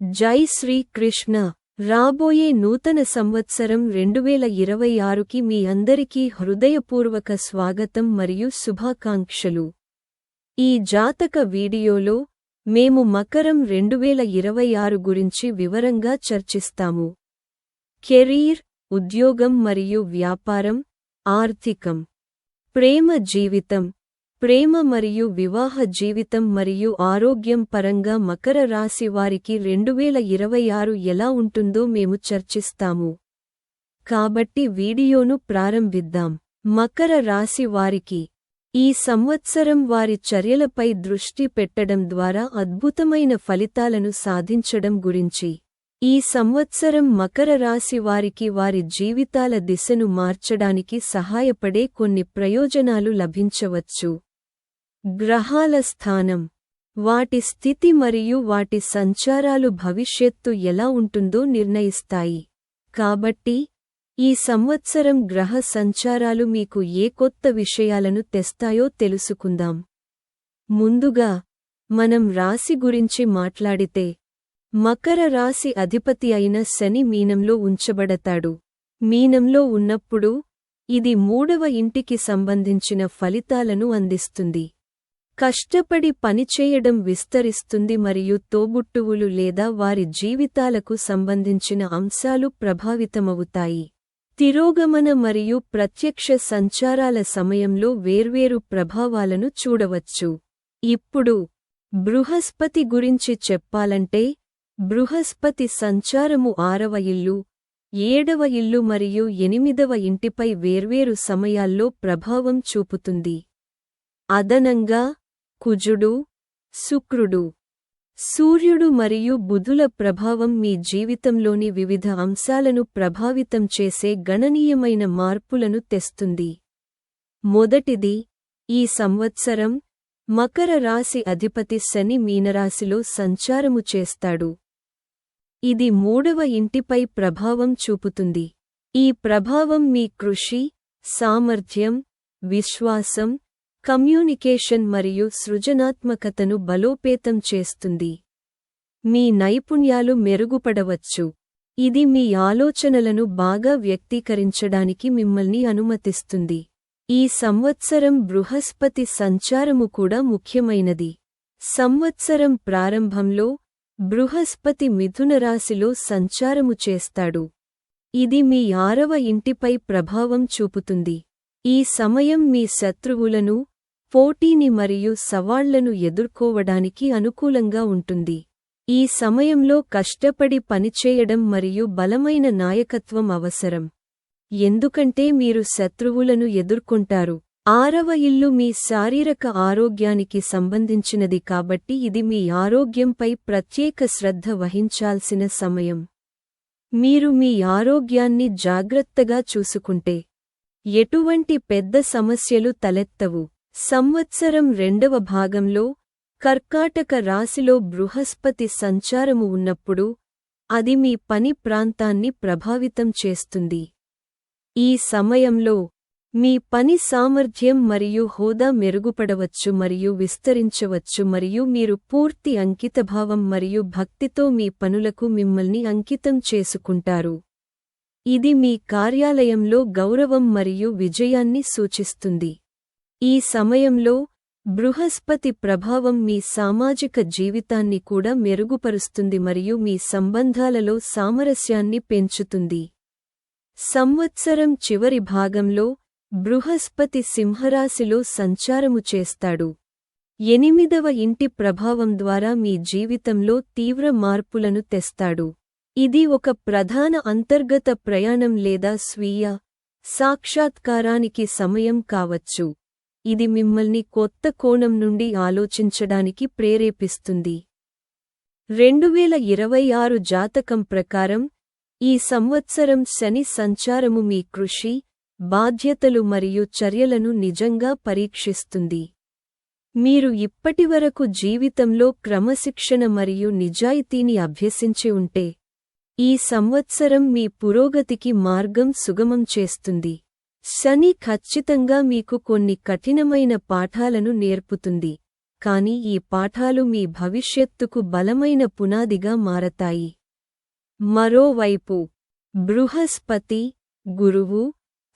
జై శ్రీ కృష్ణ. రాబోయే నూతన సంవత్సరం రెండువేల ఇరవై ఆరుకి మీ అందరికీ హృదయపూర్వక స్వాగతం మరియు శుభాకాంక్షలు. ఈ జాతక వీడియోలో మేము మకరం రెండువేల ఇరవై ఆరు గురించి వివరంగా చర్చిస్తాము. కెరీర్ ఉద్యోగం మరియు వ్యాపారం ఆర్థికం ప్రేమ జీవితం ప్రేమ మరియు వివాహ జీవితం మరియు ఆరోగ్యం పరంగా మకర రాశి వారికి రెండువేల ఇరవై ఆరు ఎలా ఉంటుందో మేము చర్చిస్తాము. కాబట్టి వీడియోను ప్రారంభిద్దాం. మకర రాశి వారికి ఈ సంవత్సరం వారి చర్యలపై దృష్టి పెట్టడం ద్వారా అద్భుతమైన ఫలితాలను సాధించడం గురించి. ఈ సంవత్సరం మకర రాశి వారికి వారి జీవితాల దిశను మార్చడానికి సహాయపడే కొన్ని ప్రయోజనాలు లభించవచ్చు. గ్రహాల స్థానం వాటి స్థితి మరియు వాటి సంచారాలు భవిష్యత్తు ఎలా ఉంటుందో నిర్ణయిస్తాయి. కాబట్టి ఈ సంవత్సరం గ్రహ సంచారాలు మీకు ఏ కొత్త విషయాలను తెస్తాయో తెలుసుకుందాం. ముందుగా మనం రాశి గురించి మాట్లాడితే మకర రాశి అధిపతి అయిన శని మీనంలో ఉంచబడతాడు. మీనంలో ఉన్నప్పుడు ఇది మూడవ ఇంటికి సంబంధించిన ఫలితాలను అందిస్తుంది. కష్టపడి పనిచేయడం విస్తరిస్తుంది మరియు తోబుట్టువులు లేదా వారి జీవితాలకు సంబంధించిన అంశాలు ప్రభావితమవుతాయి. తిరోగమన మరియు ప్రత్యక్ష సంచారాల సమయంలో వేర్వేరు ప్రభావాలను చూడవచ్చు. ఇప్పుడు బృహస్పతి గురించి చెప్పాలంటే బృహస్పతి సంచారము ఆరవ ఇల్లు ఏడవ ఇల్లు మరియు ఎనిమిదవ ఇంటిపై వేర్వేరు సమయాల్లో ప్రభావం చూపుతుంది. అదనంగా కుజుడు శుక్రుడు. సూర్యుడు మరియు బుధుల ప్రభావం మీ జీవితంలోని వివిధ అంశాలను ప్రభావితం చేసే గణనీయమైన మార్పులను తెస్తుంది. మొదటిది ఈ సంవత్సరం మకర రాశి అధిపతి శని మీనరాశిలో సంచారము చేస్తాడు. ఇది మూడవ ఇంటిపై ప్రభావం చూపుతుంది. ఈ ప్రభావం మీ కృషి సామర్థ్యం విశ్వాసం కమ్యూనికేషన్ మరియు సృజనాత్మకతను బలోపేతం చేస్తుంది. మీ నైపుణ్యాలు మెరుగుపడవచ్చు. ఇది మీ ఆలోచనలను బాగా వ్యక్తీకరించడానికి మిమ్మల్ని అనుమతిస్తుంది. ఈ సంవత్సరం బృహస్పతి సంచారము కూడా ముఖ్యమైనది. సంవత్సరం ప్రారంభంలో బృహస్పతి మిథునరాశిలో సంచారము చేస్తాడు. ఇది మీ ఆరవ ఇంటిపై ప్రభావం చూపుతుంది. ఈ సమయం మీ శత్రువులను పోటీని మరియు సవాళ్ళను ఎదుర్కోవడానికి అనుకూలంగా ఉంటుంది. ఈ సమయంలో కష్టపడి పనిచేయడం మరియు బలమైన నాయకత్వం అవసరం. ఎందుకంటే మీరు శత్రువులను ఎదుర్కొంటారు. ఆరవ ఇల్లు మీ శారీరక ఆరోగ్యానికి సంబంధించినది కాబట్టి ఇది మీ ఆరోగ్యంపై ప్రత్యేక శ్రద్ధ వహించాల్సిన సమయం. మీరు మీ ఆరోగ్యాన్ని జాగ్రత్తగా చూసుకుంటే ఎటువంటి పెద్ద సమస్యలు తలెత్తవు. సంవత్సరం రెండవ భాగంలో కర్కాటక రాశిలో బృహస్పతి సంచారము ఉన్నప్పుడు అది మీ పని ప్రాంతాన్ని ప్రభావితం చేస్తుంది. ఈ సమయంలో మీ పని సామర్థ్యం మరియు హోదా మెరుగుపడవచ్చు మరియు విస్తరించవచ్చు మరియు మీరు పూర్తి అంకితభావం మరియు భక్తితో మీ పనులకు మిమ్మల్ని అంకితం చేసుకుంటారు. ఇది మీ కార్యాలయంలో గౌరవం మరియు విజయాన్ని సూచిస్తుంది. ఈ సమయంలో బృహస్పతి ప్రభావం మీ సామాజిక జీవితాన్ని కూడా మెరుగుపరుస్తుంది మరియు మీ సంబంధాలలో సామరస్యాన్ని పెంచుతుంది. సంవత్సరం చివరి భాగంలో బృహస్పతి సింహరాశిలో సంచారము చేస్తాడు. ఎనిమిదవ ఇంటి ప్రభావం ద్వారా మీ జీవితంలో తీవ్ర మార్పులను తెస్తాడు. ఇది ఒక ప్రధాన అంతర్గత ప్రయాణం లేదా స్వీయ సాక్షాత్కారానికి సమయం కావచ్చు. ఇది మిమ్మల్ని కొత్త కోణం నుండి ఆలోచించడానికి ప్రేరేపిస్తుంది. రెండువేల ఇరవై ఆరు జాతకం ప్రకారం ఈ సంవత్సరం శని సంచారము మీ కృషి బాధ్యతలు మరియు చర్యలను నిజంగా పరీక్షిస్తుంది. మీరు ఇప్పటివరకు జీవితంలో క్రమశిక్షణ మరియు నిజాయితీని అభ్యసించి ఉంటే ఈ సంవత్సరం మీ పురోగతికి మార్గం సుగమం చేస్తుంది. శని ఖచ్చితంగా మీకు కొన్ని కఠినమైన పాఠాలను నేర్పుతుంది. కాని ఈ పాఠాలు మీ భవిష్యత్తుకు బలమైన పునాదిగా మారతాయి. మరోవైపు బృహస్పతి గురువు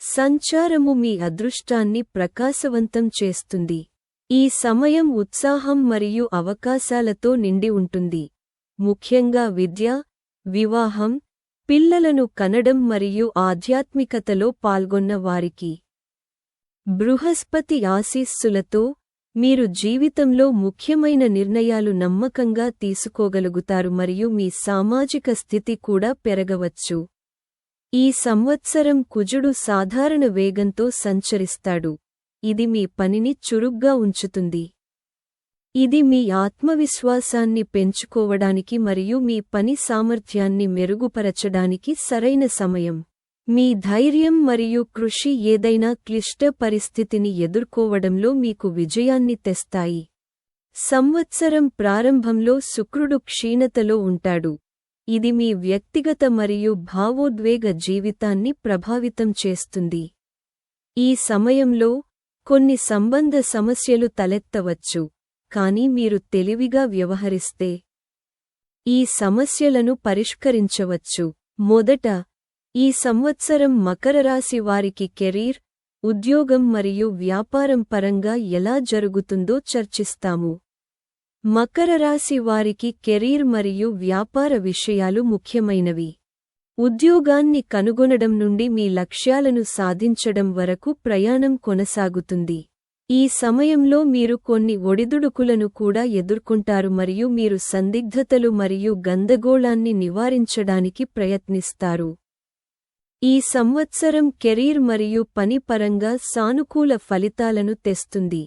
సంచారము మీ అదృష్టాన్ని ప్రకాశవంతం చేస్తుంది. ఈ సమయం ఉత్సాహం మరియు అవకాశాలతో నిండి ఉంటుంది. ముఖ్యంగా విద్య వివాహం పిల్లలను కనడం మరియు ఆధ్యాత్మికతలో పాల్గొన్న వారికి. బృహస్పతి ఆశీస్సులతో మీరు జీవితంలో ముఖ్యమైన నిర్ణయాలు నమ్మకంగా తీసుకోగలుగుతారు మరియు మీ సామాజిక స్థితి కూడా పెరగవచ్చు. ఈ సంవత్సరం కుజుడు సాధారణ వేగంతో సంచరిస్తాడు. ఇది మీ పనిని చురుగ్గా ఉంచుతుంది. ఇది మీ ఆత్మవిశ్వాసాన్ని పెంచుకోవడానికి మరియు మీ పని సామర్థ్యాన్ని మెరుగుపరచడానికి సరైన సమయం. మీ ధైర్యం మరియు కృషి ఏదైనా క్లిష్ట పరిస్థితిని ఎదుర్కోవడంలో మీకు విజయాన్ని తెస్తాయి. సంవత్సరం ప్రారంభంలో శుక్రుడు క్షీణతలో ఉంటాడు. ఇది మీ వ్యక్తిగత మరియు భావోద్వేగ జీవితాన్ని ప్రభావితం చేస్తుంది. ఈ సమయంలో కొన్ని సంబంధ సమస్యలు తలెత్తవచ్చు. కానీ మీరు తెలివిగా వ్యవహరిస్తే ఈ సమస్యలను పరిష్కరించవచ్చు. మొదట ఈ సంవత్సరం మకరరాశి వారికి కెరీర్ ఉద్యోగం మరియు వ్యాపారం పరంగా ఎలా జరుగుతుందో చర్చిస్తాము. మకరరాశి వారికి కెరీర్ మరియు వ్యాపార విషయాలు ముఖ్యమైనవి. ఉద్యోగాన్ని కనుగొనడం నుండి మీ లక్ష్యాలను సాధించడం వరకు ప్రయాణం కొనసాగుతుంది. ఈ సమయంలో మీరు కొన్ని ఒడిదుడుకులను కూడా ఎదుర్కొంటారు మరియు మీరు సందిగ్ధతలు మరియు గందగోళాన్ని నివారించడానికి ప్రయత్నిస్తారు. ఈ సంవత్సరం కెరీర్ మరియు పని పరంగా సానుకూల ఫలితాలను తెస్తుంది.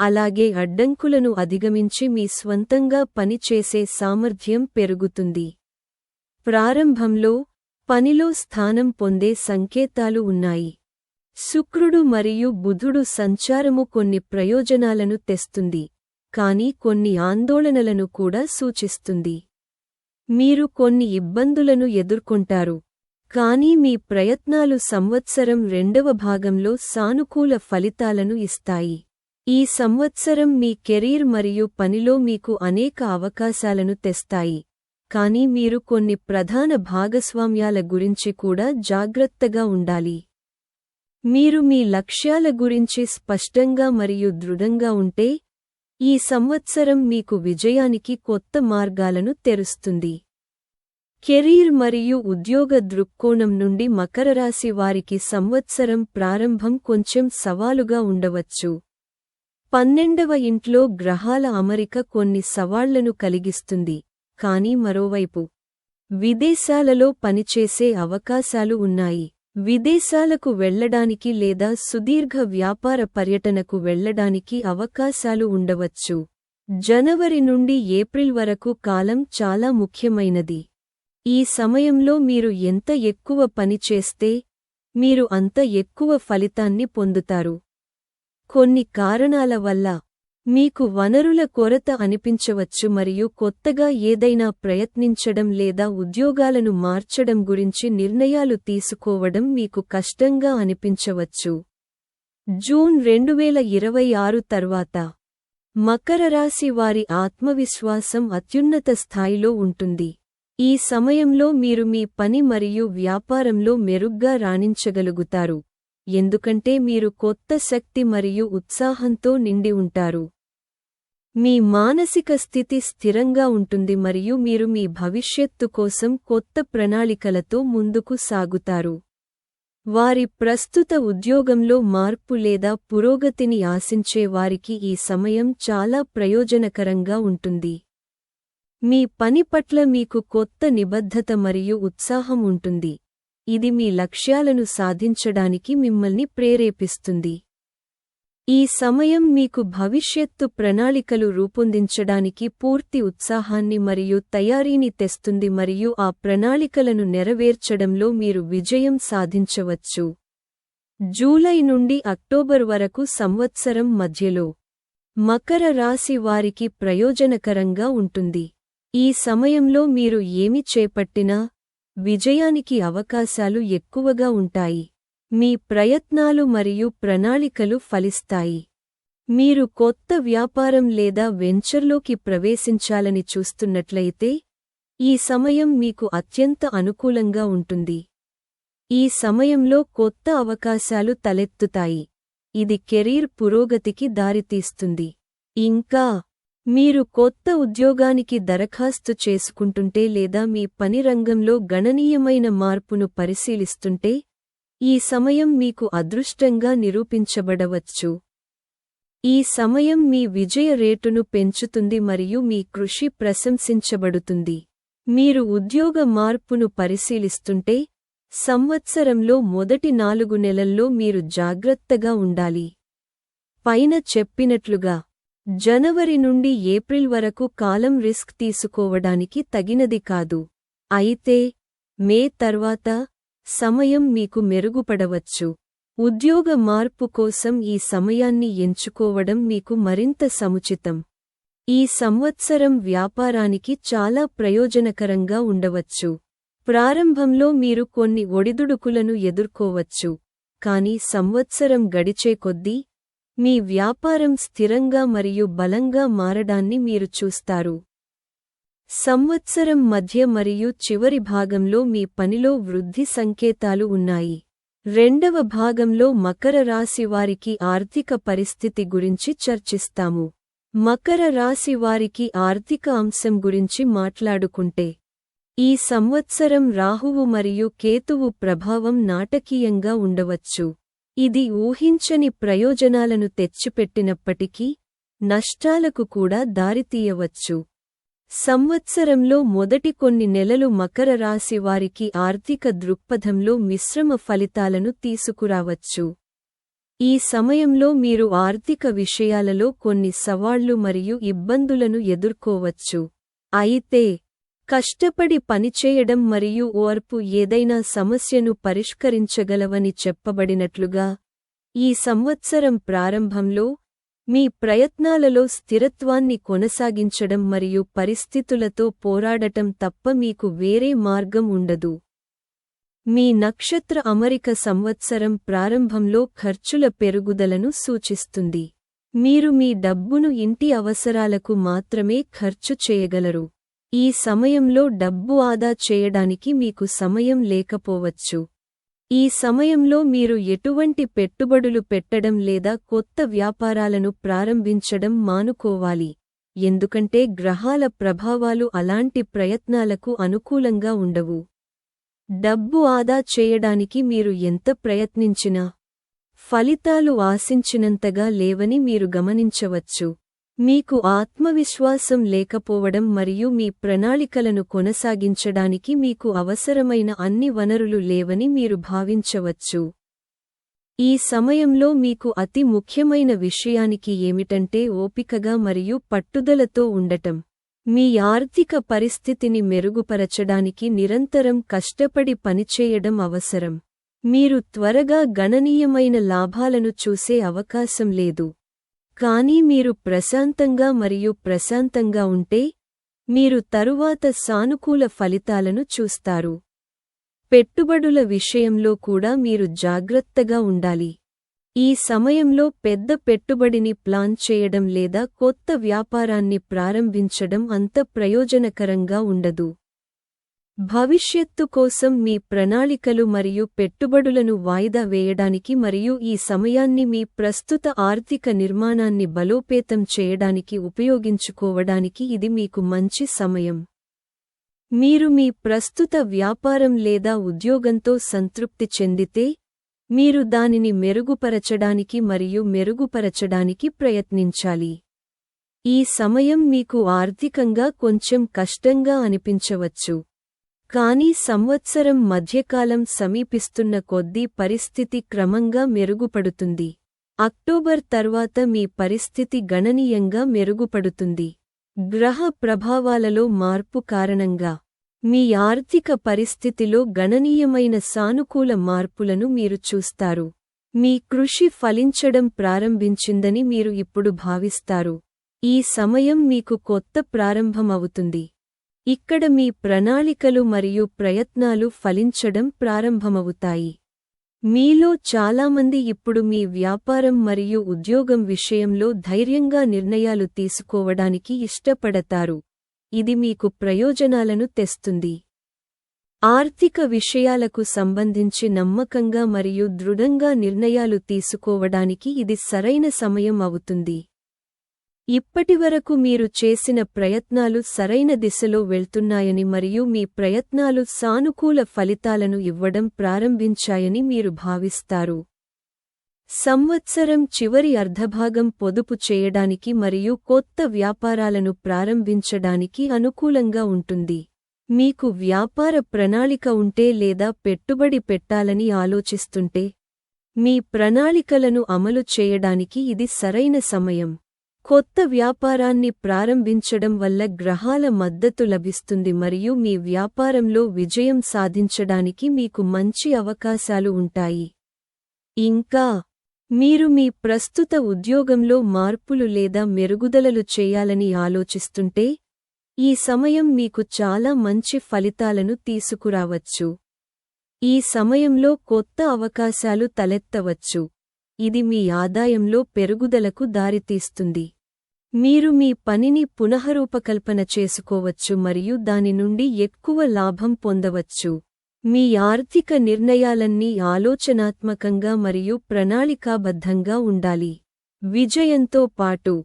అలాగే అడ్డంకులను అధిగమించి మీ స్వంతంగా పనిచేసే సామర్థ్యం పెరుగుతుంది. ప్రారంభంలో పనిలో స్థానం పొందే సంకేతాలు ఉన్నాయి. శుక్రుడు మరియు బుధుడు సంచారము కొన్ని ప్రయోజనాలను తెస్తుంది కాని కొన్ని ఆందోళనలను కూడా సూచిస్తుంది. మీరు కొన్ని ఇబ్బందులను ఎదుర్కొంటారు కానీ మీ ప్రయత్నాలు సంవత్సరం రెండవ భాగంలో సానుకూల ఫలితాలను ఇస్తాయి. ఈ సంవత్సరం మీ కెరీర్ మరియు పనిలో మీకు అనేక అవకాశాలను తెస్తాయి కానీ మీరు కొన్ని ప్రధాన భాగస్వామ్యాల గురించి కూడా జాగ్రత్తగా ఉండాలి. మీరు మీ లక్ష్యాల గురించి స్పష్టంగా మరియు దృఢంగా ఉంటే ఈ సంవత్సరం మీకు విజయానికి కొత్త మార్గాలను తెరుస్తుంది. కెరీర్ మరియు ఉద్యోగ దృక్కోణం నుండి మకరరాశి వారికి సంవత్సరం ప్రారంభం కొంచెం సవాలుగా ఉండవచ్చు. పన్నెండవ ఇంట్లో గ్రహాల అమరిక కొన్ని సవాళ్ళను కలిగిస్తుంది కానీ మరోవైపు విదేశాలలో పనిచేసే అవకాశాలు ఉన్నాయి. విదేశాలకు వెళ్ళడానికి లేదా సుదీర్ఘ వ్యాపార పర్యటనకు వెళ్ళడానికి అవకాశాలు ఉండవచ్చు. జనవరి నుండి ఏప్రిల్ వరకు కాలం చాలా ముఖ్యమైనది. ఈ సమయంలో మీరు ఎంత ఎక్కువ పని చేస్తే మీరు అంత ఎక్కువ ఫలితాన్ని పొందుతారు. కొన్ని కారణాల వల్ల మీకు వనరుల కొరత అనిపించవచ్చు మరియు కొత్తగా ఏదైనా ప్రయత్నించడం లేదా ఉద్యోగాలను మార్చడం గురించి నిర్ణయాలు తీసుకోవడం మీకు కష్టంగా అనిపించవచ్చు. జూన్ రెండువేల ఇరవై ఆరు తర్వాత మకర రాశి వారి ఆత్మవిశ్వాసం అత్యున్నత స్థాయిలో ఉంటుంది. ఈ సమయంలో మీరు మీ పని మరియు వ్యాపారంలో మెరుగ్గా రాణించగలుగుతారు. ఎందుకంటే మీరు కొత్త శక్తి మరియు ఉత్సాహంతో నిండి ఉంటారు. మీ మానసిక స్థితి స్థిరంగా ఉంటుంది మరియు మీరు మీ భవిష్యత్తు కోసం కొత్త ప్రణాళికలతో ముందుకు సాగుతారు. వారి ప్రస్తుత ఉద్యోగంలో మార్పు లేదా పురోగతిని ఆశించే వారికి ఈ సమయం చాలా ప్రయోజనకరంగా ఉంటుంది. మీ పని పట్ల మీకు కొత్త నిబద్ధత మరియు ఉత్సాహం ఉంటుంది. ఇది మీ లక్ష్యాలను సాధించడానికి మిమ్మల్ని ప్రేరేపిస్తుంది. ఈ సమయం మీకు భవిష్యత్తు ప్రణాళికలు రూపొందించడానికి పూర్తి ఉత్సాహాన్ని మరియు తయారీని తెస్తుంది మరియు ఆ ప్రణాళికలను నెరవేర్చడంలో మీరు విజయం సాధించవచ్చు. జూలై నుండి అక్టోబర్ వరకు సంవత్సరం మధ్యలో మకర రాశి వారికి ప్రయోజనకరంగా ఉంటుంది. ఈ సమయంలో మీరు ఏమి చేపట్టినా విజయానికి అవకాశాలు ఎక్కువగా ఉంటాయి. మీ ప్రయత్నాలు మరియు ప్రణాళికలు ఫలిస్తాయి. మీరు కొత్త వ్యాపారం లేదా వెంచర్లోకి ప్రవేశించాలని చూస్తున్నట్లయితే ఈ సమయం మీకు అత్యంత అనుకూలంగా ఉంటుంది. ఈ సమయంలో కొత్త అవకాశాలు తలెత్తుతాయి. ఇది కెరీర్ పురోగతికి దారితీస్తుంది. ఇంకా మీరు కొత్త ఉద్యోగానికి దరఖాస్తు చేసుకుంటుంటే లేదా మీ పని రంగంలో గణనీయమైన మార్పును పరిశీలిస్తుంటే ఈ సమయం మీకు అదృష్టంగా నిరూపించబడవచ్చు. ఈ సమయం మీ విజయ రేటును పెంచుతుంది మరియు మీ కృషి ప్రశంసించబడుతుంది. మీరు ఉద్యోగ మార్పును పరిశీలిస్తుంటే సంవత్సరంలో మొదటి నాలుగు నెలల్లో మీరు జాగ్రత్తగా ఉండాలి. పైన చెప్పినట్లుగా జనవరి నుండి ఏప్రిల్ వరకు కాలం రిస్క్ తీసుకోవడానికి తగినది కాదు. అయితే మే తర్వాత సమయం మీకు మెరుగుపడవచ్చు. ఉద్యోగ మార్పు కోసం ఈ సమయాన్ని ఎంచుకోవడం మీకు మరింత సముచితం. ఈ సంవత్సరం వ్యాపారానికి చాలా ప్రయోజనకరంగా ఉండవచ్చు. ప్రారంభంలో మీరు కొన్ని ఒడిదుడుకులను ఎదుర్కోవచ్చు. కాని సంవత్సరం గడిచే కొద్దీ మీ వ్యాపారం స్థిరంగా మరియు బలంగా మారడాన్ని మీరు చూస్తారు. సంవత్సరం మధ్య మరియు చివరి భాగంలో మీ పనిలో వృద్ధి సంకేతాలు ఉన్నాయి. రెండవ భాగంలో మకర రాశి వారికి ఆర్థిక పరిస్థితి గురించి చర్చిస్తాము. మకర రాశి వారికి ఆర్థిక అంశం గురించి మాట్లాడుకుంటే ఈ సంవత్సరం రాహువు మరియు కేతువు ప్రభావం నాటకీయంగా ఉండవచ్చు. ఇది ఊహించని ప్రయోజనాలను తెచ్చిపెట్టినప్పటికీ నష్టాలకు కూడా దారితీయవచ్చు. సంవత్సరంలో మొదటి కొన్ని నెలలు మకర రాశి వారికి ఆర్థిక దృక్పథంలో మిశ్రమ ఫలితాలను తీసుకురావచ్చు. ఈ సమయంలో మీరు ఆర్థిక విషయాలలో కొన్ని సవాళ్ళు మరియు ఇబ్బందులను ఎదుర్కోవచ్చు. అయితే కష్టపడి పనిచేయడం మరియు ఓర్పు ఏదైనా సమస్యను పరిష్కరించగలవని చెప్పబడినట్లుగా ఈ సంవత్సరం ప్రారంభంలో మీ ప్రయత్నాలలో స్థిరత్వాన్ని కొనసాగించడం మరియు పరిస్థితులతో పోరాడటం తప్ప మీకు వేరే మార్గం ఉండదు. మీ నక్షత్ర అమరిక సంవత్సరం ప్రారంభంలో ఖర్చుల పెరుగుదలను సూచిస్తుంది. మీరు మీ డబ్బును ఇంటి అవసరాలకు మాత్రమే ఖర్చు చేయగలరు. ఈ సమయంలో డబ్బు ఆదా చేయడానికి మీకు సమయం లేకపోవచ్చు. ఈ సమయంలో మీరు ఎటువంటి పెట్టుబడులు పెట్టడం లేదా కొత్త వ్యాపారాలను ప్రారంభించడం మానుకోవాలి. ఎందుకంటే గ్రహాల ప్రభావాలు అలాంటి ప్రయత్నాలకు అనుకూలంగా ఉండవు. డబ్బు ఆదా చేయడానికి మీరు ఎంత ప్రయత్నించినా ఫలితాలు ఆశించినంతగా లేవని మీరు గమనించవచ్చు. మీకు ఆత్మవిశ్వాసం లేకపోవడం మరియు మీ ప్రణాళికలను కొనసాగించడానికి మీకు అవసరమైన అన్ని వనరులు లేవని మీరు భావించవచ్చు. ఈ సమయంలో మీకు అతి ముఖ్యమైన విషయానికి ఏమిటంటే ఓపికగా మరియు పట్టుదలతో ఉండటం. మీ ఆర్థిక పరిస్థితిని మెరుగుపరచడానికి నిరంతరం కష్టపడి పనిచేయడం అవసరం. మీరు త్వరగా గణనీయమైన లాభాలను చూసే అవకాశం లేదు. కానీ మీరు ప్రశాంతంగా మరియు ప్రశాంతంగా ఉంటే మీరు తరువాత సానుకూల ఫలితాలను చూస్తారు. పెట్టుబడుల విషయంలో కూడా మీరు జాగ్రత్తగా ఉండాలి. ఈ సమయంలో పెద్ద పెట్టుబడిని ప్లాన్ చేయడం లేదా కొత్త వ్యాపారాన్ని ప్రారంభించడం అంత ప్రయోజనకరంగా ఉండదు. భవిష్యత్తు కోసం మీ ప్రణాళికలు మరియు పెట్టుబడులను వాయిదా వేయడానికి మరియు ఈ సమయాన్ని మీ ప్రస్తుత ఆర్థిక నిర్మాణాన్ని బలోపేతం చేయడానికి ఉపయోగించుకోవడానికి ఇది మీకు మంచి సమయం. మీరు మీ ప్రస్తుత వ్యాపారం లేదా ఉద్యోగంతో సంతృప్తి చెందితే మీరు దానిని మెరుగుపరచడానికి మరియు మెరుగుపరచడానికి ప్రయత్నించాలి. ఈ సమయం మీకు ఆర్థికంగా కొంచెం కష్టంగా అనిపించవచ్చు. కానీ సంవత్సరం మధ్యకాలం సమీపిస్తున్న కొద్దీ పరిస్థితి క్రమంగా మెరుగుపడుతుంది. అక్టోబర్ తర్వాత మీ పరిస్థితి గణనీయంగా మెరుగుపడుతుంది. గ్రహ ప్రభావాలలో మార్పు కారణంగా మీ ఆర్థిక పరిస్థితిలో గణనీయమైన సానుకూల మార్పులను మీరు చూస్తారు. మీ కృషి ఫలించడం ప్రారంభించిందని మీరు ఇప్పుడు భావిస్తారు. ఈ సమయం మీకు కొత్త ప్రారంభమవుతుంది. ఇక్కడ మీ ప్రణాళికలు మరియు ప్రయత్నాలు ఫలించడం ప్రారంభమవుతాయి. మీలో చాలామంది ఇప్పుడు మీ వ్యాపారం మరియు ఉద్యోగం విషయంలో ధైర్యంగా నిర్ణయాలు తీసుకోవడానికి ఇష్టపడతారు. ఇది మీకు ప్రయోజనాలను తెస్తుంది. ఆర్థిక విషయాలకు సంబంధించి నమ్మకంగా మరియు దృఢంగా నిర్ణయాలు తీసుకోవడానికి ఇది సరైన సమయం అవుతుంది. ఇప్పటివరకు మీరు చేసిన ప్రయత్నాలు సరైన దిశలో వెళ్తున్నాయని మరియు మీ ప్రయత్నాలు సానుకూల ఫలితాలను ఇవ్వడం ప్రారంభించాయని మీరు భావిస్తారు. సంవత్సరం చివరి అర్ధభాగం పొదుపు చేయడానికి మరియు కొత్త వ్యాపారాలను ప్రారంభించడానికి అనుకూలంగా ఉంటుంది. మీకు వ్యాపార ప్రణాళిక ఉంటే లేదా పెట్టుబడి పెట్టాలని ఆలోచిస్తుంటే మీ ప్రణాళికలను అమలు చేయడానికి ఇది సరైన సమయం. కొత్త వ్యాపారాన్ని ప్రారంభించడం వల్ల గ్రహాల మద్దతు లభిస్తుంది మరియు మీ వ్యాపారంలో విజయం సాధించడానికి మీకు మంచి అవకాశాలు ఉంటాయి. ఇంకా మీరు మీ ప్రస్తుత ఉద్యోగంలో మార్పులు లేదా మెరుగుదలలు చేయాలని ఆలోచిస్తుంటే ఈ సమయం మీకు చాలా మంచి ఫలితాలను తీసుకురావచ్చు. ఈ సమయంలో కొత్త అవకాశాలు తలెత్తవచ్చు. ఇది మీ ఆదాయంలో పెరుగుదలకు దారితీస్తుంది. మీరు మీ పనిని పునఃరూపకల్పన చేసుకోవచ్చు మరియు దాని నుండి ఎక్కువ లాభం పొందవచ్చు. మీ ఆర్థిక నిర్ణయాలన్నీ ఆలోచనాత్మకంగా మరియు ప్రణాళికాబద్ధంగా ఉండాలి. విజయంతో పాటు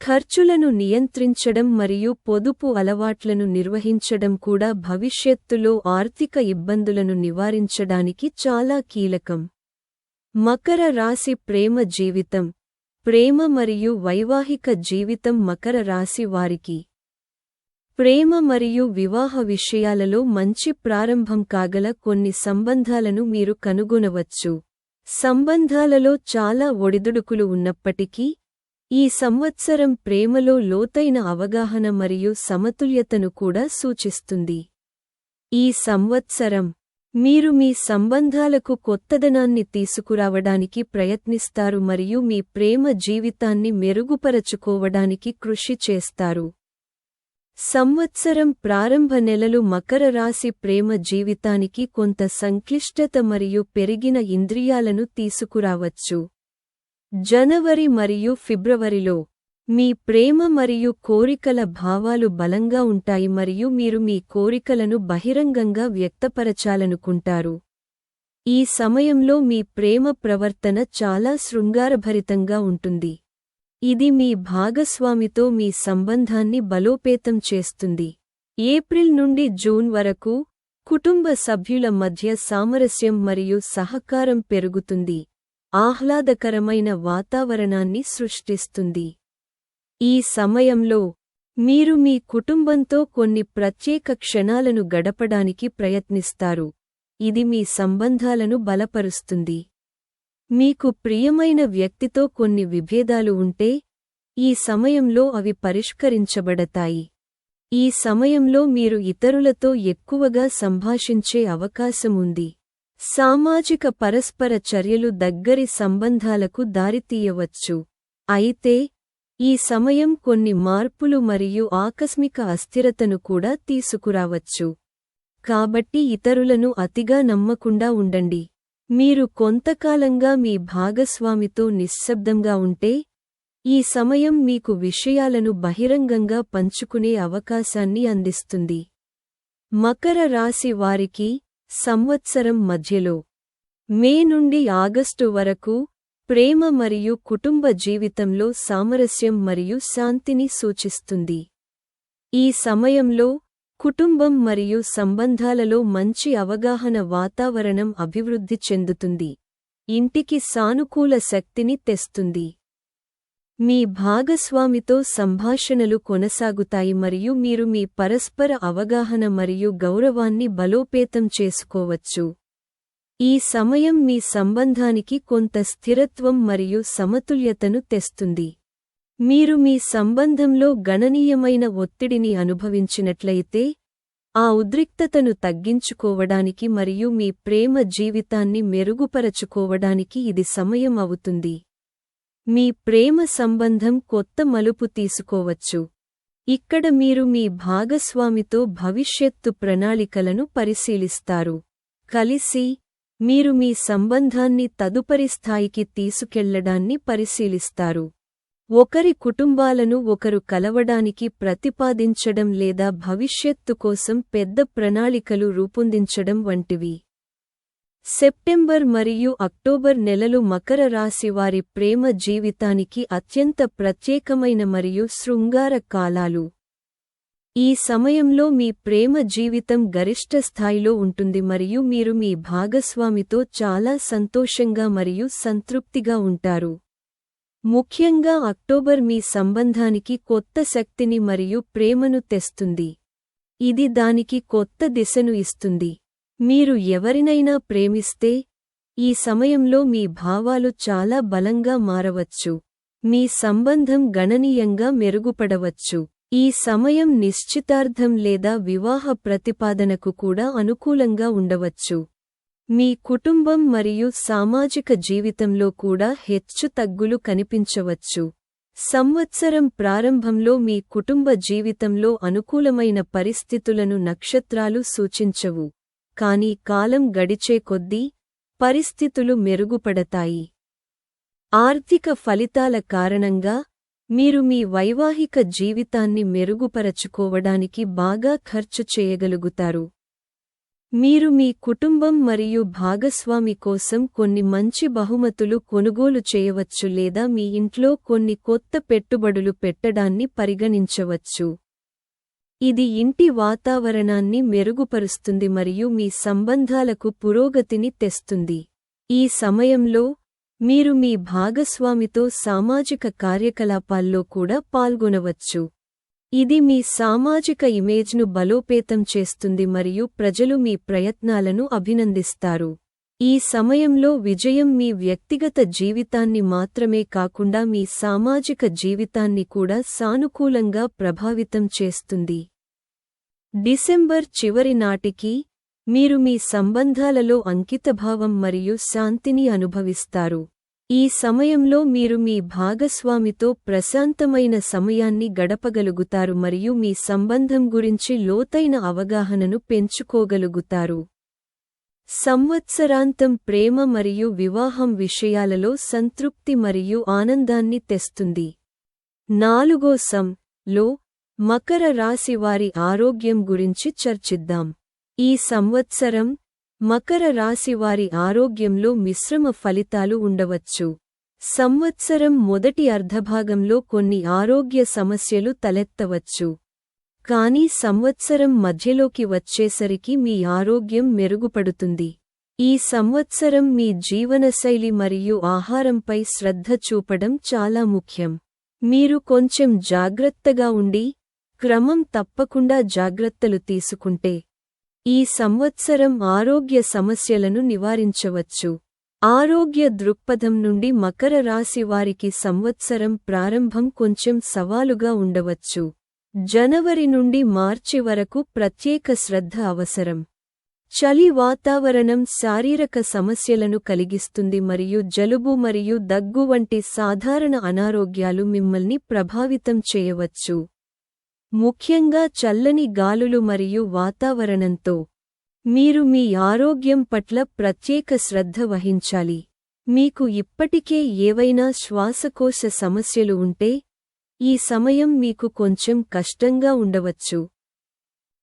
ఖర్చులను నియంత్రించడం మరియు పొదుపు అలవాట్లను నిర్వహించడం కూడా భవిష్యత్తులో ఆర్థిక ఇబ్బందులను నివారించడానికి చాలా కీలకం. మకర రాశి ప్రేమ జీవితం. ప్రేమ మరియు వైవాహిక జీవితం మకర రాశి వారికి. ప్రేమ మరియు వివాహ విషయాలలో మంచి ప్రారంభం కాగల కొన్ని సంబంధాలను మీరు కనుగొనవచ్చు. సంబంధాలలో చాలా ఒడిదుడుకులు ఉన్నప్పటికీ ఈ సంవత్సరం ప్రేమలో లోతైన అవగాహన మరియు సమతుల్యతను కూడా సూచిస్తుంది. ఈ సంవత్సరం మీరు మీ సంబంధాలకు కొత్తదనాన్ని తీసుకురావడానికి ప్రయత్నిస్తారు మరియు మీ ప్రేమ జీవితాన్ని మెరుగుపరచుకోవడానికి కృషి చేస్తారు. సంవత్సరం ప్రారంభ నెలలు మకర రాశి ప్రేమ జీవితానికి కొంత సంక్లిష్టత మరియు పెరిగిన ఇంద్రియాలను తీసుకురావచ్చు. జనవరి మరియు ఫిబ్రవరిలో మీ ప్రేమ మరియు కోరికల భావాలు బలంగా ఉంటాయి మరియు మీరు మీ కోరికలను బహిరంగంగా వ్యక్తపరచాలనుకుంటారు. ఈ సమయంలో మీ ప్రేమ ప్రవర్తన చాలా శృంగారభరితంగా ఉంటుంది. ఇది మీ భాగస్వామితో మీ సంబంధాన్ని బలోపేతం చేస్తుంది. ఏప్రిల్ నుండి జూన్ వరకు కుటుంబ సభ్యుల మధ్య సామరస్యం మరియు సహకారం పెరుగుతుంది. ఆహ్లాదకరమైన వాతావరణాన్ని సృష్టిస్తుంది. ఈ సమయంలో మీరు మీ కుటుంబంతో కొన్ని ప్రత్యేక క్షణాలను గడపడానికి ప్రయత్నిస్తారు. ఇది మీ సంబంధాలను బలపరుస్తుంది. మీకు ప్రియమైన వ్యక్తితో కొన్ని విభేదాలు ఉంటే ఈ సమయంలో అవి పరిష్కరించబడతాయి. ఈ సమయంలో మీరు ఇతరులతో ఎక్కువగా సంభాషించే అవకాశం ఉంది. సామాజిక పరస్పర చర్యలు దగ్గరి సంబంధాలకు దారితీయవచ్చు. అయితే ఈ సమయం కొన్ని మార్పులు మరియు ఆకస్మిక అస్థిరతను కూడా తీసుకురావచ్చు. కాబట్టి ఇతరులను అతిగా నమ్మకుండా ఉండండి. మీరు కొంతకాలంగా మీ భాగస్వామితో నిశ్శబ్దంగా ఉంటే ఈ సమయం మీకు విషయాలను బహిరంగంగా పంచుకునే అవకాశాన్ని అందిస్తుంది. మకర రాశి వారికి సంవత్సరం మధ్యలో మే నుండి ఆగస్టు వరకు ప్రేమ మరియు కుటుంబ జీవితంలో సామరస్యం మరియు శాంతిని సూచిస్తుంది. ఈ సమయంలో కుటుంబం మరియు సంబంధాలలో మంచి అవగాహన వాతావరణం అభివృద్ధి చెందుతుంది. ఇంటికి సానుకూల శక్తిని తెస్తుంది. మీ భాగస్వామితో సంభాషణలు కొనసాగుతాయి మరియు మీరు మీ పరస్పర అవగాహన మరియు గౌరవాన్ని బలోపేతం చేసుకోవచ్చు. ఈ సమయం మీ సంబంధానికి కొంత స్థిరత్వం మరియు సమతుల్యతను తెస్తుంది. మీరు మీ సంబంధంలో గణనీయమైన ఒత్తిడిని అనుభవించినట్లయితే ఆ ఉద్రిక్తతను తగ్గించుకోవడానికి మరియు మీ ప్రేమ జీవితాన్ని మెరుగుపరచుకోవడానికి ఇది సమయం అవుతుంది. మీ ప్రేమ సంబంధం కొత్త మలుపు తీసుకోవచ్చు. ఇక్కడ మీరు మీ భాగస్వామితో భవిష్యత్తు ప్రణాళికలను పరిశీలిస్తారు. కలిసి మీరు మీ సంబంధాన్ని తదుపరి స్థాయికి తీసుకెళ్ళడాన్ని పరిశీలిస్తారు. ఒకరి కుటుంబాలను ఒకరు కలవడానికి ప్రతిపాదించడం లేదా భవిష్యత్తు కోసం పెద్ద ప్రణాళికలు రూపొందించడం వంటివి. సెప్టెంబర్ మరియు అక్టోబర్ నెలలు మకర రాశి వారి ప్రేమ జీవితానికి అత్యంత ప్రత్యేకమైన మరియు శృంగార కాలాలు. ఈ సమయంలో మీ ప్రేమ జీవితం గరిష్ట స్థాయిలో ఉంటుంది మరియు మీరు మీ భాగస్వామితో చాలా సంతోషంగా మరియు సంతృప్తిగా ఉంటారు. ముఖ్యంగా అక్టోబర్ మీ సంబంధానికి కొత్త శక్తిని మరియు ప్రేమను తెస్తుంది. ఇది దానికి కొత్త దిశను ఇస్తుంది. మీరు ఎవరినైనా ప్రేమిస్తే ఈ సమయంలో మీ భావాలు చాలా బలంగా మారవచ్చు. మీ సంబంధం గణనీయంగా మెరుగుపడవచ్చు. ఈ సమయం నిశ్చితార్థం లేదా వివాహ ప్రతిపాదనకు కూడా అనుకూలంగా ఉండవచ్చు. మీ కుటుంబం మరియు సామాజిక జీవితంలో కూడా హెచ్చు తగ్గులు కనిపించవచ్చు. సంవత్సరం ప్రారంభంలో మీ కుటుంబ జీవితంలో అనుకూలమైన పరిస్థితులను నక్షత్రాలు సూచించవు. కాని కాలం గడిచే కొద్దీ పరిస్థితులు మెరుగుపడతాయి. ఆర్థిక ఫలితాల కారణంగా మీరు మీ వైవాహిక జీవితాన్ని మెరుగుపరచుకోవడానికి బాగా ఖర్చు చేయగలుగుతారు. మీరు మీ కుటుంబం మరియు భాగస్వామి కోసం కొన్ని మంచి బహుమతులు కొనుగోలు చేయవచ్చు లేదా మీ ఇంట్లో కొన్ని కొత్త పెట్టుబడులు పెట్టడాన్ని పరిగణించవచ్చు. ఇది ఇంటి వాతావరణాన్ని మెరుగుపరుస్తుంది మరియు మీ సంబంధాలకు పురోగతిని తెస్తుంది. ఈ సమయంలో మీరు మీ భాగస్వామితో సామాజిక కార్యకలాపాల్లో కూడా పాల్గొనవచ్చు. ఇది మీ సామాజిక ఇమేజ్ను బలోపేతం చేస్తుంది మరియు ప్రజలు మీ ప్రయత్నాలను అభినందిస్తారు. ఈ సమయంలో విజయం మీ వ్యక్తిగత జీవితాన్ని మాత్రమే కాకుండా మీ సామాజిక జీవితాన్ని కూడా సానుకూలంగా ప్రభావితం చేస్తుంది. డిసెంబర్ చివరి నాటికి మీరు మీ సంబంధాలలో అంకితభావం మరియు శాంతిని అనుభవిస్తారు. ఈ సమయంలో మీరు మీ భాగస్వామితో ప్రశాంతమైన సమయాన్ని గడపగలుగుతారు మరియు మీ సంబంధం గురించి లోతైన అవగాహనను పెంచుకోగలుగుతారు. సంవత్సరాంతం ప్రేమ మరియు వివాహం విషయాలలో సంతృప్తి మరియు ఆనందాన్ని తెస్తుంది. నాలుగో సం. లో మకర రాశి వారి ఆరోగ్యం గురించి చర్చిద్దాం. ఈ సంవత్సరం మకర రాశి వారి ఆరోగ్యంలో మిశ్రమ ఫలితాలు ఉండవచ్చు. సంవత్సరం మొదటి అర్ధభాగంలో కొన్ని ఆరోగ్య సమస్యలు తలెత్తవచ్చు. కానీ సంవత్సరం మధ్యలోకి వచ్చేసరికి మీ ఆరోగ్యం మెరుగుపడుతుంది. ఈ సంవత్సరం మీ జీవనశైలి మరియు ఆహారంపై శ్రద్ధ చూపడం చాలా ముఖ్యం. మీరు కొంచెం జాగ్రత్తగా ఉండి క్రమం తప్పకుండా జాగ్రత్తలు తీసుకుంటే ఈ సంవత్సరం ఆరోగ్య సమస్యలను నివారించవచ్చు. ఆరోగ్య దృక్పథం నుండి మకర రాశి వారికి సంవత్సరం ప్రారంభం కొంచెం సవాలుగా ఉండవచ్చు. జనవరి నుండి మార్చి వరకు ప్రత్యేక శ్రద్ధ అవసరం. చలి వాతావరణం శారీరక సమస్యలను కలిగిస్తుంది మరియు జలుబు మరియు దగ్గు వంటి సాధారణ అనారోగ్యాలు మిమ్మల్ని ప్రభావితం చేయవచ్చు. ముఖ్యంగా చల్లని గాలులు మరియు వాతావరణంతో. మీరు మీ ఆరోగ్యం పట్ల ప్రత్యేక శ్రద్ధ వహించాలి. మీకు ఇప్పటికే ఏవైనా శ్వాసకోశ సమస్యలు ఉంటే ఈ సమయం మీకు కొంచెం కష్టంగా ఉండవచ్చు.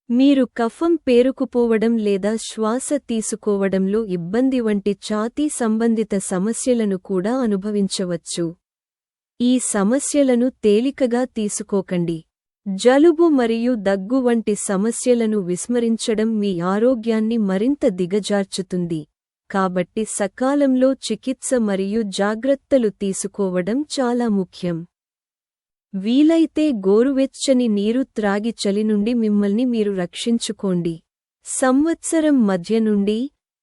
మీరు కఫం పేరుకుపోవడం లేదా శ్వాస తీసుకోవడంలో ఇబ్బంది వంటి ఛాతీ సంబంధిత సమస్యలను కూడా అనుభవించవచ్చు. ఈ సమస్యలను తేలికగా తీసుకోకండి. జలుబు మరియు దగ్గు వంటి సమస్యలను విస్మరించడం మీ ఆరోగ్యాన్ని మరింత దిగజార్చుతుంది. కాబట్టి సకాలంలో చికిత్స మరియు జాగ్రత్తలు తీసుకోవడం చాలా ముఖ్యం. వీలైతే గోరువెచ్చని నీరు త్రాగి చలి నుండి మిమ్మల్ని మీరు రక్షించుకోండి. సంవత్సరం మధ్య నుండి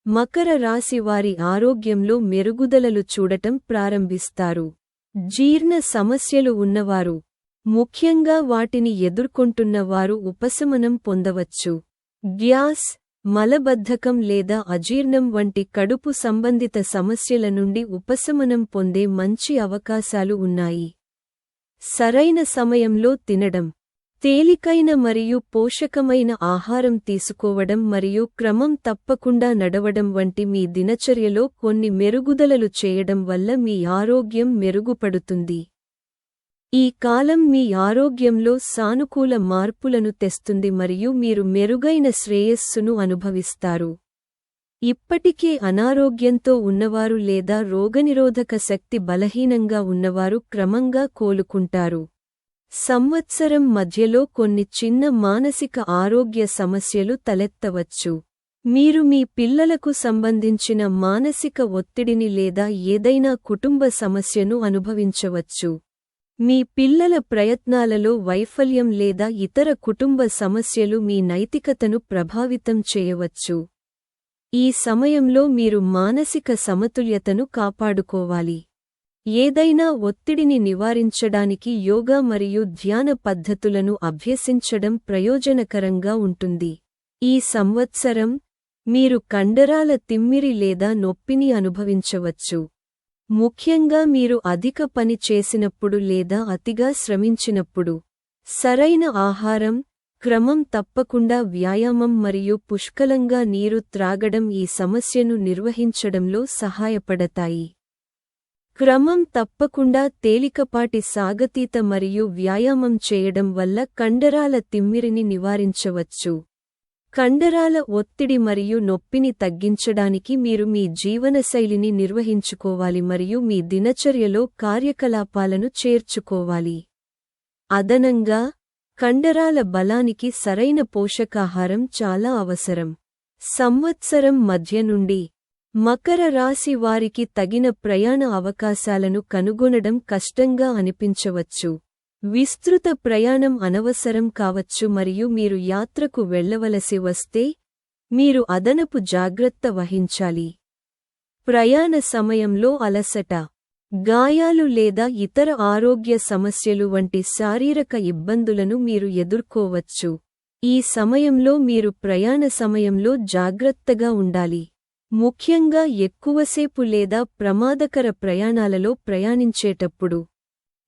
మకర రాశి వారి ఆరోగ్యంలో మెరుగుదలలు చూడటం ప్రారంభిస్తారు. జీర్ణ సమస్యలు ఉన్నవారు ముఖ్యంగా వాటిని ఎదుర్కొంటున్నవారు ఉపశమనం పొందవచ్చు. గ్యాస్ మలబద్ధకం లేదా అజీర్ణం వంటి కడుపు సంబంధిత సమస్యల నుండి ఉపశమనం పొందే మంచి అవకాశాలు ఉన్నాయి. సరైన సమయంలో తినడం తేలికైన మరియు పోషకమైన ఆహారం తీసుకోవడం మరియు క్రమం తప్పకుండా నడవడం వంటి మీ దినచర్యలో కొన్ని మెరుగుదలలు చేయడం వల్ల మీ ఆరోగ్యం మెరుగుపడుతుంది. ఈ కాలం మీ ఆరోగ్యంలో సానుకూల మార్పులను తెస్తుంది మరియు మీరు మెరుగైన శ్రేయస్సును అనుభవిస్తారు. ఇప్పటికే అనారోగ్యంతో ఉన్నవారు లేదా రోగనిరోధక శక్తి బలహీనంగా ఉన్నవారు క్రమంగా కోలుకుంటారు. సంవత్సరం మధ్యలో కొన్ని చిన్న మానసిక ఆరోగ్య సమస్యలు తలెత్తవచ్చు. మీరు మీ పిల్లలకు సంబంధించిన మానసిక ఒత్తిడిని లేదా ఏదైనా కుటుంబ సమస్యను అనుభవించవచ్చు. మీ పిల్లల ప్రయత్నాలలో వైఫల్యం లేదా ఇతర కుటుంబ సమస్యలు మీ నైతికతను ప్రభావితం చేయవచ్చు. ఈ సమయంలో మీరు మానసిక సమతుల్యతను కాపాడుకోవాలి. ఏదైనా ఒత్తిడిని నివారించడానికి యోగా మరియు ధ్యాన పద్ధతులను అభ్యసించడం ప్రయోజనకరంగా ఉంటుంది. ఈ సంవత్సరం మీరు కండరాల తిమ్మిరి లేదా నొప్పిని అనుభవించవచ్చు. ముఖ్యంగా మీరు అధిక పని చేసినప్పుడు లేదా అతిగా శ్రమించినప్పుడు. సరైన ఆహారం క్రమం తప్పకుండా వ్యాయామం మరియు పుష్కలంగా నీరు త్రాగడం ఈ సమస్యను నిర్వహించడంలో సహాయపడతాయి. క్రమం తప్పకుండా తేలికపాటి సాగతీత మరియు వ్యాయామం చేయడం వల్ల కండరాల తిమ్మిరిని నివారించవచ్చు. కండరాల ఒత్తిడి మరియు నొప్పిని తగ్గించడానికి మీరు మీ జీవనశైలిని నిర్వహించుకోవాలి మరియు మీ దినచర్యలో కార్యకలాపాలను చేర్చుకోవాలి. అదనంగా కండరాల బలానికి సరైన పోషకాహారం చాలా అవసరం. సంవత్సరం మధ్య నుండి మకర రాశి వారికి తగిన ప్రయాణ అవకాశాలను కనుగొనడం కష్టంగా అనిపించవచ్చు. విస్తృత ప్రయాణం అనవసరం కావచ్చు మరియు మీరు యాత్రకు వెళ్ళవలసి వస్తే మీరు అదనపు జాగ్రత్త వహించాలి. ప్రయాణ సమయంలో అలసట గాయాలు లేదా ఇతర ఆరోగ్య సమస్యలు వంటి శారీరక ఇబ్బందులను మీరు ఎదుర్కోవచ్చు. ఈ సమయంలో మీరు ప్రయాణ సమయంలో జాగ్రత్తగా ఉండాలి. ముఖ్యంగా ఎక్కువసేపు లేదా ప్రమాదకర ప్రయాణాలలో ప్రయాణించేటప్పుడు.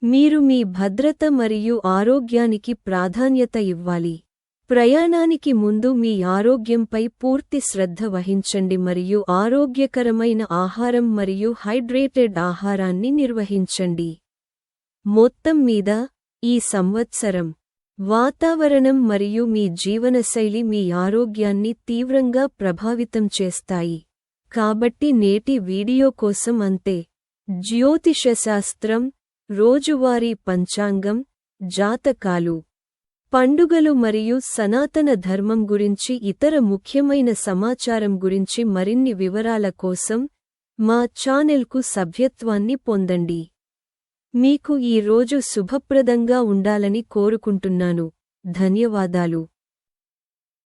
మీరు మీ భద్రత మరియు ఆరోగ్యానికి ప్రాధాన్యత ఇవ్వాలి. ప్రయాణానికి ముందు మీ ఆరోగ్యంపై పూర్తి శ్రద్ధ వహించండి మరియు ఆరోగ్యకరమైన ఆహారం మరియు హైడ్రేటెడ్ ఆహారాన్ని నిర్వహించండి. మొత్తం మీద ఈ సంవత్సరం వాతావరణం మరియు మీ జీవనశైలి మీ ఆరోగ్యాన్ని తీవ్రంగా ప్రభావితం చేస్తాయి. కాబట్టి నేటి వీడియో కోసం అంతే. జ్యోతిషశాస్త్రం రోజువారీ పంచాంగం జాతకాలు పండుగలు మరియు సనాతన ధర్మం గురించి ఇతర ముఖ్యమైన సమాచారం గురించి మరిన్ని వివరాల కోసం మా ఛానెల్కు సభ్యత్వాన్ని పొందండి. మీకు ఈ రోజు శుభప్రదంగా ఉండాలని కోరుకుంటున్నాను. ధన్యవాదాలు.